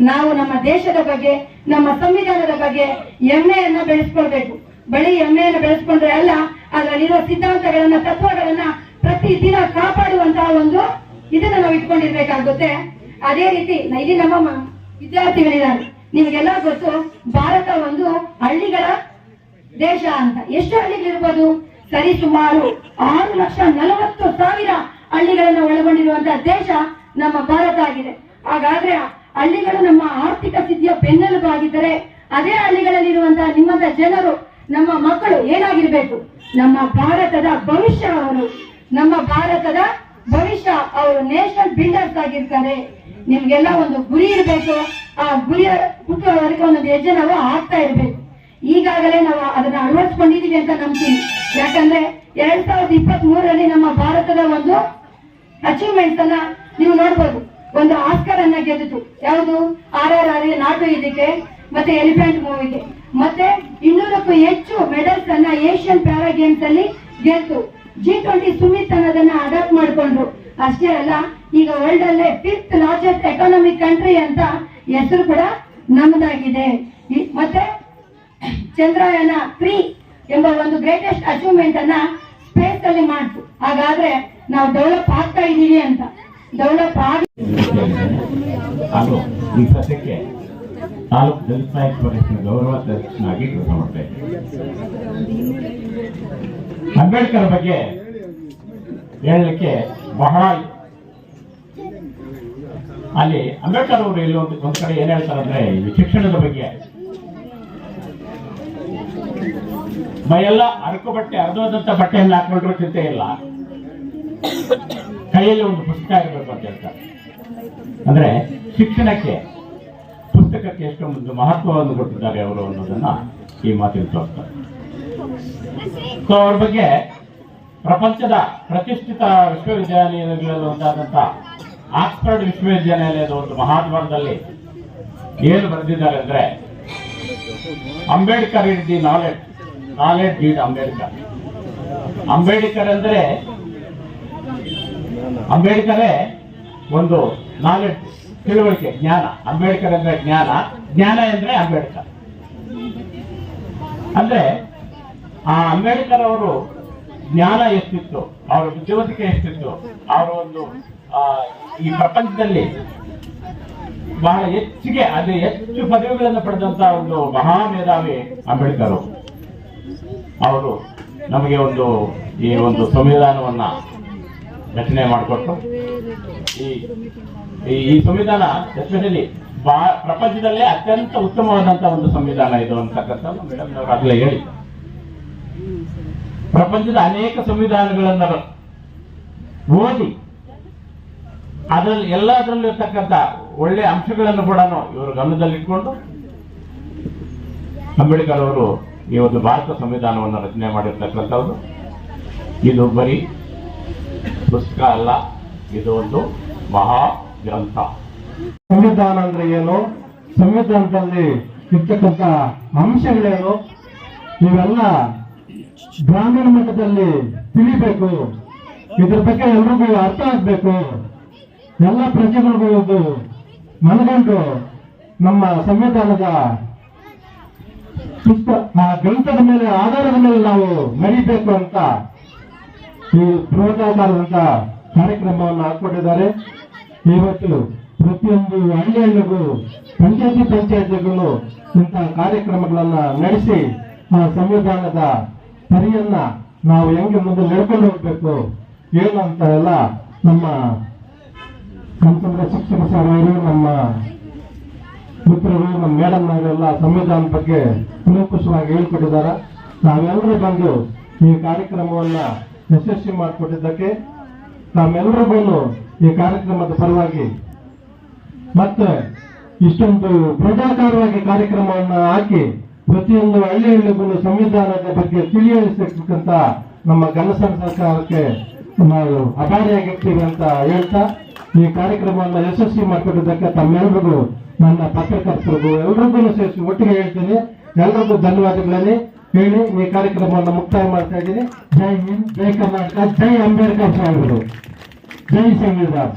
ನಾವು ನಮ್ಮ ದೇಶದ ಬಗ್ಗೆ, ನಮ್ಮ ಸಂವಿಧಾನದ ಬಗ್ಗೆ ಹೆಮ್ಮೆಯನ್ನ ಬೆಳೆಸ್ಕೊಳ್ಬೇಕು. ಬಳಿ ಹೆಮ್ಮೆಯನ್ನು ಬೆಳೆಸ್ಕೊಂಡ್ರೆ ಅಲ್ಲ, ಅದರಲ್ಲಿರೋ ಸಿದ್ಧಾಂತಗಳನ್ನ, ತತ್ವಗಳನ್ನ ಪ್ರತಿ ದಿನ ಕಾಪಾಡುವಂತಹ ಒಂದು ಇದನ್ನ ನಾವು ಇಟ್ಕೊಂಡಿರ್ಬೇಕಾಗುತ್ತೆ. ಅದೇ ರೀತಿ ಇಲ್ಲಿ ನಮ್ಮ ವಿದ್ಯಾರ್ಥಿಗಳಿದ್ದಾರೆ. ನಿಮಗೆಲ್ಲ ಗೊತ್ತು, ಭಾರತ ಒಂದು ಹಳ್ಳಿಗಳ ದೇಶ ಅಂತ. ಎಷ್ಟು ಹಳ್ಳಿಗಳಿರ್ಬೋದು ಸರಿ ಸುಮಾರು ಆರು ಲಕ್ಷ ನಲವತ್ತು ಸಾವಿರ ಹಳ್ಳಿಗಳನ್ನ ಒಳಗೊಂಡಿರುವಂತಹ ದೇಶ ನಮ್ಮ ಭಾರತ ಆಗಿದೆ. ಹಾಗಾದ್ರೆ ಹಳ್ಳಿಗಳು ನಮ್ಮ ಆರ್ಥಿಕ ಸ್ಥಿತಿಯ ಬೆನ್ನೆಲುಬಾಗಿದ್ದರೆ ಅದೇ ಹಳ್ಳಿಗಳಲ್ಲಿರುವಂತಹ ನಿಮ್ಮಂತ ಜನರು, ನಮ್ಮ ಮಕ್ಕಳು ಏನಾಗಿರ್ಬೇಕು? ನಮ್ಮ ಭಾರತದ ಭವಿಷ್ಯ ಅವರು, ನಮ್ಮ ಭಾರತದ ಭವಿಷ್ಯ ಅವರು ನೇಷನಲ್ ಬಿಲ್ಡರ್ಸ್ ಆಗಿರ್ತಾರೆ. ನಿಮ್ಗೆಲ್ಲ ಒಂದು ಗುರಿ ಇರಬೇಕು. ಆ ಗುರಿಯ ಹುಟ್ಟುವವರೆಗೆ ಒಂದೊಂದು ಹೆಜ್ಜೆ ನಾವು ಆಗ್ತಾ ಇರ್ಬೇಕು. ಈಗಾಗಲೇ ನಾವು ಅದನ್ನ ಅಳವಡಿಸ್ಕೊಂಡಿದೀವಿ ಅಂತ ನಂಬ್ತೀನಿ. ಯಾಕಂದ್ರೆ ಎರಡ್ ಸಾವಿರದ ಇಪ್ಪತ್ತ್ ಮೂರರಲ್ಲಿ ನಮ್ಮ ಭಾರತದ ಒಂದು ಅಚೀವ್ಮೆಂಟ್ ಅನ್ನ ನೀವು ನೋಡ್ಬೋದು. ಒಂದು ಆಸ್ಕರ್ ಅನ್ನ ಗೆದ್ದಿತು. ಯಾವುದು? ಆರ್ ಆರ್ ಆರ್ ನಾಟು ಇದಕ್ಕೆ ಮತ್ತೆ ಎಲಿಫೆಂಟ್ ಮೂವಿಗೆ. ಮತ್ತೆ ಇನ್ನೂರಕ್ಕೂ ಹೆಚ್ಚು ಮೆಡಲ್ಸ್ ಅನ್ನ ಏಷ್ಯನ್ ಪ್ಯಾರಾ ಗೇಮ್ಸ್ ಅಲ್ಲಿ ಗೆದ್ದು. ಜಿ ಟ್ವೆಂಟಿ ಸುಮಿತ್ ಅನ್ನೋದನ್ನ ಅಡಾಪ್ಟ್ ಮಾಡಿಕೊಂಡ್ರು. ಅಷ್ಟೇ ಅಲ್ಲ, ಈಗ ವರ್ಲ್ಡ್ ಅಲ್ಲೇ ಫಿಫ್ತ್ ಲಾರ್ಜೆಸ್ಟ್ ಎಕಾನಮಿಕ್ ಕಂಟ್ರಿ ಅಂತ ಹೆಸರು ಕೂಡ ನಮ್ಮದಾಗಿದೆ ಮತ್ತೆ ಚಂದ್ರಯಾನ ತ್ರೀ ಎಂಬ ಒಂದು ಗ್ರೇಟೆಸ್ಟ್ ಅಚೀವ್ಮೆಂಟ್ ಅನ್ನ ಸ್ಪೇಸ್ ಅಲ್ಲಿ ಮಾಡ್ತು. ಹಾಗಾದ್ರೆ ನಾವು ಡೆವಲಪ್ ಆಗ್ತಾ ಇದ್ದೀವಿ ಅಂತ. ಡೆವಲಪ್ ಈ ಸದ್ಯಕ್ಕೆ ತಾಲೂಕು ದಲಿತ ಸಾಹಿತ್ಯ ಪರಿಷತ್ನ ಗೌರವ ಅಧ್ಯಕ್ಷನಾಗಿ ಕೆಲಸ ಮಾಡ್ತಾ ಅಂಬೇಡ್ಕರ್ ಬಗ್ಗೆ ಹೇಳಲಿಕ್ಕೆ ಬಹಳ ಅಲ್ಲಿ ಅಂಬೇಡ್ಕರ್ ಅವರು ಇಲ್ಲಿ ಒಂದು ಕಡೆ ಏನ್ ಹೇಳ್ತಾರೆ ಅಂದ್ರೆ ಶಿಕ್ಷಣದ ಬಗ್ಗೆ. ಮೈಯೆಲ್ಲ ಅರಕು ಬಟ್ಟೆ ಅರ್ಧದಂತ ಬಟ್ಟೆಯನ್ನು ಹಾಕೊಂಡ್ರು ಚಿಂತೆ ಇಲ್ಲ. ಕೈಯಲ್ಲಿ ಒಂದು ಪುಸ್ತಕ ಇರಬೇಕು ಅಂತ ಹೇಳ್ತಾರೆ. ಅಂದ್ರೆ ಶಿಕ್ಷಣಕ್ಕೆ, ಪುಸ್ತಕಕ್ಕೆ ಎಷ್ಟೊಂದು ಮಹತ್ವವನ್ನು ಕೊಟ್ಟಿದ್ದಾರೆ ಅವರು ಅನ್ನೋದನ್ನ ಈ ಮಾತಿನ ತೋರ್ತಾರೆ ಸೊ ಅವ್ರ ಬಗ್ಗೆ ಪ್ರಪಂಚದ ಪ್ರತಿಷ್ಠಿತ ವಿಶ್ವವಿದ್ಯಾನಿಲಯಗಳಲ್ಲಿ ಒಂದಾದಂಥ ಆಕ್ಸ್ಫರ್ಡ್ ವಿಶ್ವವಿದ್ಯಾನಿಲಯದ ಒಂದು ಮಹಾದ್ವಾರದಲ್ಲಿ ಏನು ಬರೆದಿದ್ದಾರೆ ಅಂದ್ರೆ, Ambedkar is the knowledge knowledge is Ambedkar Ambedkar ಅಂದ್ರೆ ಅಂಬೇಡ್ಕರೇ ಒಂದು ನಾಲೆಡ್ಜ್, ತಿಳುವಳಿಕೆ, ಜ್ಞಾನ. ಅಂಬೇಡ್ಕರ್ ಅಂದ್ರೆ ಜ್ಞಾನ. ಜ್ಞಾನ ಅಂದ್ರೆ ಅಂಬೇಡ್ಕರ್. ಅಂದ್ರೆ, ಆ ಅಂಬೇಡ್ಕರ್ ಅವರು ಜ್ಞಾನ ಎಷ್ಟಿತ್ತು? ಅವರ ಬುದ್ಧಿವಂತಿಕೆ ಎಷ್ಟಿತ್ತು? ಅವರ ಒಂದು ಈ ಪ್ರಪಂಚದಲ್ಲಿ ಬಹಳ ಹೆಚ್ಚಿಗೆ ಅದೇ ಹೆಚ್ಚು ಪದವಿಗಳನ್ನು ಪಡೆದಂತ ಒಂದು ಮಹಾ ಮೇಧಾವಿ ಅಂಬೇಡ್ಕರ್. ಅವರು ನಮಗೆ ಒಂದು ಈ ಒಂದು ಸಂವಿಧಾನವನ್ನ ರಚನೆ ಮಾಡಿಕೊಟ್ಟು ಈ, ಈ- ಸಂವಿಧಾನ ಎಸ್ಪೆಷಲಿ ಬಾ, ಪ್ರಪಂಚದಲ್ಲೇ ಅತ್ಯಂತ ಉತ್ತಮವಾದಂತಹ ಒಂದು ಸಂವಿಧಾನ ಇದು ಅಂತಕ್ಕಂಥ ಮೇಡಮ್ ಆಗಲೇ ಹೇಳಿ. ಪ್ರಪಂಚದ ಅನೇಕ ಸಂವಿಧಾನಗಳನ್ನ ಓದಿ ಅದರಲ್ಲಿ ಎಲ್ಲದರಲ್ಲೂ ಇರ್ತಕ್ಕಂಥ ಒಳ್ಳೆ ಅಂಶಗಳನ್ನು ಕೂಡ ಇವರು ಗಮನದಲ್ಲಿಟ್ಕೊಂಡು ಅಂಬೇಡ್ಕರ್ ಅವರು ಈ ಒಂದು ಭಾರತ ಸಂವಿಧಾನವನ್ನು ರಚನೆ ಮಾಡಿರ್ತಕ್ಕಂಥವ್ರು. ಇದು ಬರೀ ಪುಸ್ತಕ ಅಲ್ಲ ಇದು ಒಂದು ಮಹಾ ಗ್ರಂಥ. ಸಂವಿಧಾನ ಅಂದ್ರೆ ಏನು? ಸಂವಿಧಾನದಲ್ಲಿ ಇರ್ತಕ್ಕಂಥ ಅಂಶಗಳೇನು? ಇವೆಲ್ಲ ಗ್ರಾಮೀಣ ಮಟ್ಟದಲ್ಲಿ ತಿಳಿಬೇಕು. ಇದ್ರ ಬಗ್ಗೆ ಎಲ್ರಿಗೂ ಅರ್ಥ ಆಗ್ಬೇಕು. ಎಲ್ಲ ಪ್ರಜೆಗಳಿಗೂ ಇದು ಮನಗಂಡು ನಮ್ಮ ಸಂವಿಧಾನದ ಪುಸ್ತ ಆ ಗ್ರಂಥದ ಮೇಲೆ, ಆಧಾರದ ಮೇಲೆ ನಾವು ನಡೀಬೇಕು ಅಂತ ಈ ಬೃಹದಾಕಾರದಂತ ಕಾರ್ಯಕ್ರಮವನ್ನು ಹಾಕೊಂಡಿದ್ದಾರೆ ಇವತ್ತು ಪ್ರತಿಯೊಂದು ಹಳ್ಳಿ ಹಳ್ಳಿಗಳು ಪಂಚಾಯತಿ ಪಂಚಾಯತಿಗಳು ಇಂತಹ ಕಾರ್ಯಕ್ರಮಗಳನ್ನ ನಡೆಸಿ ಆ ಸಂವಿಧಾನದ ಪರಿಯನ್ನ ನಾವು ಹೆಂಗೆ ಮುಂದೆ ನಡ್ಕೊಂಡು ಹೋಗ್ಬೇಕು ಏನು ಅಂತ ಎಲ್ಲ ನಮ್ಮ ಸಂಸದರ ಶಿಕ್ಷಣ ಅವರು, ನಮ್ಮ ಮಿತ್ರರು, ನಮ್ಮ ಮೇಡಮ್ ಅವರೆಲ್ಲ ಸಂವಿಧಾನದ ಬಗ್ಗೆ ಕೂಲಂಕುಷವಾಗಿ ಹೇಳ್ಕೊಟ್ಟಿದ್ದಾರೆ. ನಾವೆಲ್ಲರೂ ಬಂದು ಈ ಕಾರ್ಯಕ್ರಮವನ್ನ ಯಶಸ್ವಿ ಮಾಡಿಕೊಟ್ಟಿದ್ದಕ್ಕೆ ನಾವೆಲ್ಲರಿಗೂ ಈ ಕಾರ್ಯಕ್ರಮದ ಪರವಾಗಿ ಮತ್ತೆ ಇಷ್ಟೊಂದು ಪ್ರಜಾಕಾರವಾಗಿ ಕಾರ್ಯಕ್ರಮವನ್ನು ಹಾಕಿ ಪ್ರತಿಯೊಂದು ಹಳ್ಳಿ ಹಳ್ಳಿಗೂ ಸಂವಿಧಾನದ ಬಗ್ಗೆ ತಿಳಿಯಲಿಸತಕ್ಕಂತ ನಮ್ಮ ಘನಸನ ಸರ್ಕಾರಕ್ಕೆ ನಾವು ಅಭಾರಿಯಾಗಿರ್ತೀವಿ ಅಂತ ಹೇಳ್ತಾ ಈ ಕಾರ್ಯಕ್ರಮವನ್ನು ಯಶಸ್ವಿ ಮಾಡಿಕೊಟ್ಟಿದ್ದಕ್ಕೆ ತಮ್ಮೆಲ್ಲರಿಗೂ ನನ್ನ ಪತ್ರಕರ್ತರಿಗೂ ಎಲ್ರಿಗೂ ಸೇರಿಸಿ ಒಟ್ಟಿಗೆ ಹೇಳ್ತೀನಿ. ಎಲ್ರಿಗೂ ಧನ್ಯವಾದಗಳಲ್ಲಿ ಹೇಳಿ ಈ ಕಾರ್ಯಕ್ರಮವನ್ನು ಮುಕ್ತಾಯ ಮಾಡ್ತಾ ಇದ್ದೀನಿ ಜೈ ಹಿಂದ್ ಜೈ ಕರ್ನಾಟಕ ಜೈ ಅಂಬೇಡ್ಕರ್ ಸಾಹೇಬರು ಜೈ ಸಂವಿಧಾನ